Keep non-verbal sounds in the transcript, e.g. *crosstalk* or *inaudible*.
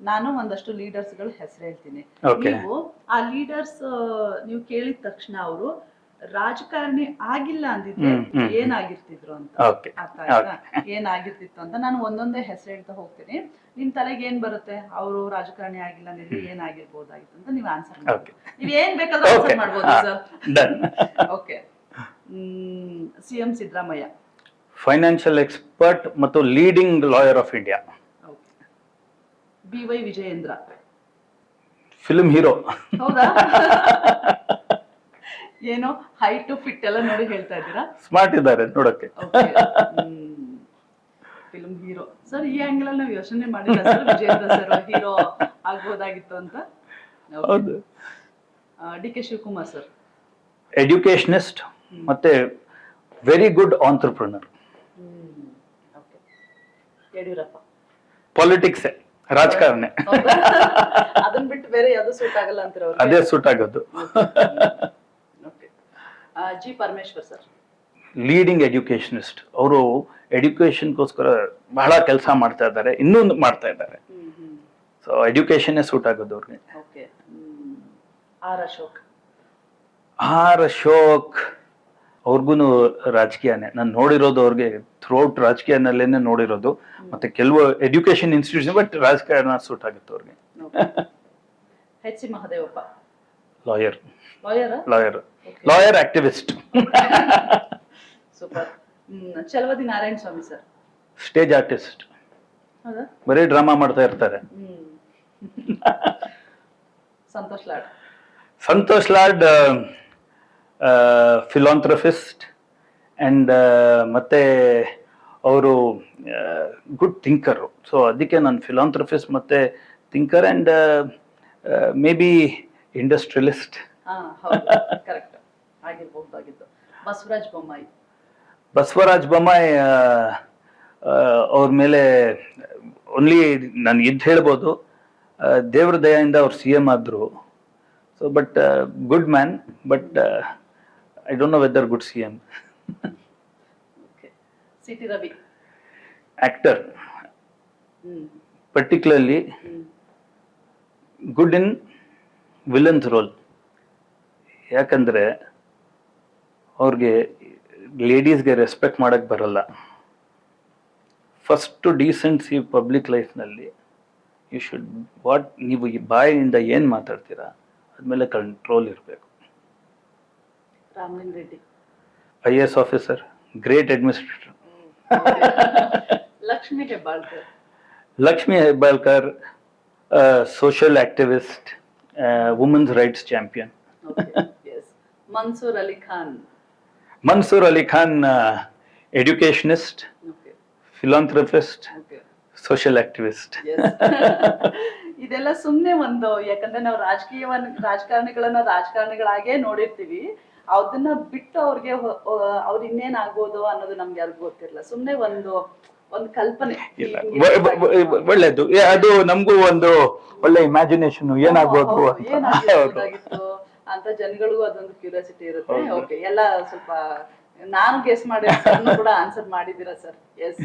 ನಾನು ಒಂದಷ್ಟು ಲೀಡರ್ಸ್ಗಳು ಹೆಸರು ಹೇಳ್ತೀನಿ. ನೀವು ಆ ಲೀಡರ್ಸ್ ನೀವು ಕೇಳಿದ ತಕ್ಷಣ ಅವರು ರಾಜಕಾರಣಿ ಆಗಿಲ್ಲ ಅಂದಿದ್ರೆ. ಏನಾಗಿರ್ತಿದ್ರು ಅಂತ. ಅರ್ಥ ಆಯ್ತಾ? ಏನಾಗಿರ್ತಿತ್ತು ಅಂತ ನಾನು ಒಂದೊಂದೇ ಹೆಸರು ಹೇಳ್ತಾ ಹೋಗ್ತೀನಿ. ನಿಮ್ ತಲೆಗೆ ಏನ್ ಬರುತ್ತೆ? ಅವರು ರಾಜಕಾರಣಿ ಆಗಿಲ್ಲ ಅಂದಿದ್ರೆ ಏನಾಗಿರ್ಬೋದಾಗಿತ್ತು ಅಂತ ನೀವು ಆನ್ಸರ್. ನೀವ್ ಏನ್ ಬೇಕಾದ್ರೂ ಆನ್ಸರ್ ಮಾಡ್ಬೋದು sir okay C M Siddaramaiah. Financial expert ಮತ್ತು leading lawyer of India B Y Vijayendra. Film hero ಹೌದಾ? *laughs* ಏನೋ ಹೈ ಟು ಫಿಟ್ ಎಲ್ಲ ನೋಡಿ ಹೇಳ್ತಾ ಇದ್ದೀರಾ? ಸ್ಮಾರ್ಟ್ ಇದ್ದಾರೆ ನೋಡಕ್ಕೆ. ಫಿಲ್ಮ್ ಹೀರೋ ಸರ್ ಈ ಆಂಗಲ್ ಅಲ್ಲಿ ನಾವು ಯೋಚನೆ ಮಾಡಿಲ್ಲ ಸರ್ ವಿಜಯೇಂದ್ರ ಸರ್ ಹೀರೋ ಆಗ್ಬೋದಾಗಿತ್ತು ಅಂತ? ಹೌದು. D K Shivakumar sir educationist ಮತ್ತೆ very good entrepreneur Yediyurappa. Politics ರಾಜಕಾರಣೆ? ಅದನ್ನ ಬಿಟ್ಟು ಬೇರೆ ಯಾವ್ದು ಸೂಟ್ ಆಗಲ್ಲ ಅಂತೀರ ಅದೇ ಸೂಟ್ ಆಗೋದು. G Parameshwar sir leading educationist ಅವರು ಎಡ್ಯುಕೇಶನ್ಗೋಸ್ಕರ ಬಹಳ ಕೆಲಸ ಮಾಡ್ತಾ ಇದ್ದಾರೆ ಇನ್ನೂ ಮಾಡ್ತಾ ಇದ್ದಾರೆ. ಸೊ ಎಡ್ಯುಕೇಶನ್ನೇ ಸೂಟ್ ಆಗೋದು ಅವ್ರಿಗೆ. ಆರ್ ಅಶೋಕ್. ಆರ್ ಅಶೋಕ್. ಅವ್ರಿಗೂ ರಾಜಕೀಯನೇ. ನಾನು ನೋಡಿರೋದು ಅವ್ರಿಗೆ ಥ್ರೂಔಟ್ ರಾಜಕೀಯನಲ್ಲೇನೆ ನೋಡಿರೋದು. ಮತ್ತೆ ಕೆಲವು ಎಜುಕೇಶನ್ ಇನ್ಸ್ಟಿಟ್ಯೂಷನ್ ಬಟ್ ರಾಜಕಾರಣ ಸೂಟ್ ಆಗುತ್ತೆ ಅವ್ರಿಗೆ. H Mahadevappa lawyer lawyer lawyer lawyer activist super Chalavadi Narayana Swamy sir. Stage artist ಬರೀ ಡ್ರಾಮಾ ಮಾಡ್ತಾ ಇರ್ತಾರೆ. *laughs* ಸಂತೋಷ್ ಲಾಡ್. ಸಂತೋಷ್ ಲಾಡ್ ಫಿಲಾಂಥ್ರಫಿಸ್ಟ್ ಆ್ಯಂಡ್ ಮತ್ತೆ ಅವರು ಗುಡ್ ಥಿಂಕರು ಸೊ ಅದಕ್ಕೆ ನಾನು ಫಿಲಾಂಥ್ರಫಿಸ್ಟ್ ಮತ್ತು thinker and maybe industrialist Basavaraj Bommai. Basavaraj Bommai ಅವ್ರ ಮೇಲೆ ಓನ್ಲಿ ನಾನು ಇದ್ದು ಹೇಳ್ಬೋದು. ದೇವ್ರ ದಯೆಯಿಂದ ಅವ್ರು ಸಿ ಎಂ ಆದರು. So but good man but I don't know whether good C M okay C T Ravi actor hmm particularly hmm good in villains role ಯಾಕಂದರೆ ಅವ್ರಿಗೆ ಲೇಡೀಸ್ಗೆ ರೆಸ್ಪೆಕ್ಟ್ ಮಾಡೋಕ್ಕೆ ಬರಲ್ಲ. ಫಸ್ಟು ಡೀಸೆನ್ಸಿ ಪಬ್ಲಿಕ್ ಲೈಫ್ನಲ್ಲಿ ಯು ಶುಡ್ ವಾಟ್ ನೀವು ಈ ಬಾಯಿಯಿಂದ ಏನು ಮಾತಾಡ್ತೀರಾ? ಅದ್ಮೇಲೆ ಕಂಟ್ರೋಲ್ ಇರಬೇಕು. Ramalinga Reddy. Officer great administrator. Lakshmi Hebbalkar. Lakshmi Hebbalkar social activist women's rights champion Mansoor Ali Khan Mansoor Ali Khan educationist okay philanthropist social activist ಇದೆಲ್ಲ ಸುಮ್ಮನೆ ಒಂದು ಯಾಕಂದ್ರೆ ನಾವು ರಾಜಕೀಯವನ್ನ ರಾಜಕಾರಣಿಗಳನ್ನ ರಾಜಕಾರಣಿಗಳಾಗೇ ನೋಡಿರ್ತೀವಿ. ಅದನ್ನ ಬಿಟ್ಟು ಅವ್ರಿಗೆ ಅವ್ರ ಆಗ್ಬೋದು ಅನ್ನೋದು ನಮ್ಗೆ ಯಾರಿಗೂ ಗೊತ್ತಿರಲ್ಲ. ಸುಮ್ನೆ ಒಂದು ಒಂದು ಕಲ್ಪನೆ. ಒಳ್ಳೇದು ಅದು ನಮಗೂ ಒಂದು ಒಳ್ಳೆ ಇಮ್ಯಾಜಿನೇಷನ್ ಏನಾಗ್ಬೋದು. ಅಂತ. ಜನಗಳಿಗೂ ಅದೊಂದು ಕ್ಯೂರಿಯಾಸಿಟಿ ಇರುತ್ತೆ. ಓಕೆ ಎಲ್ಲ ಸ್ವಲ್ಪ ನಾನು ಗೆಸ್ ಮಾಡಿ ಕೂಡ ಆನ್ಸರ್ ಮಾಡಿದ್ದೀರಾ ಸರ್ ಎಸ್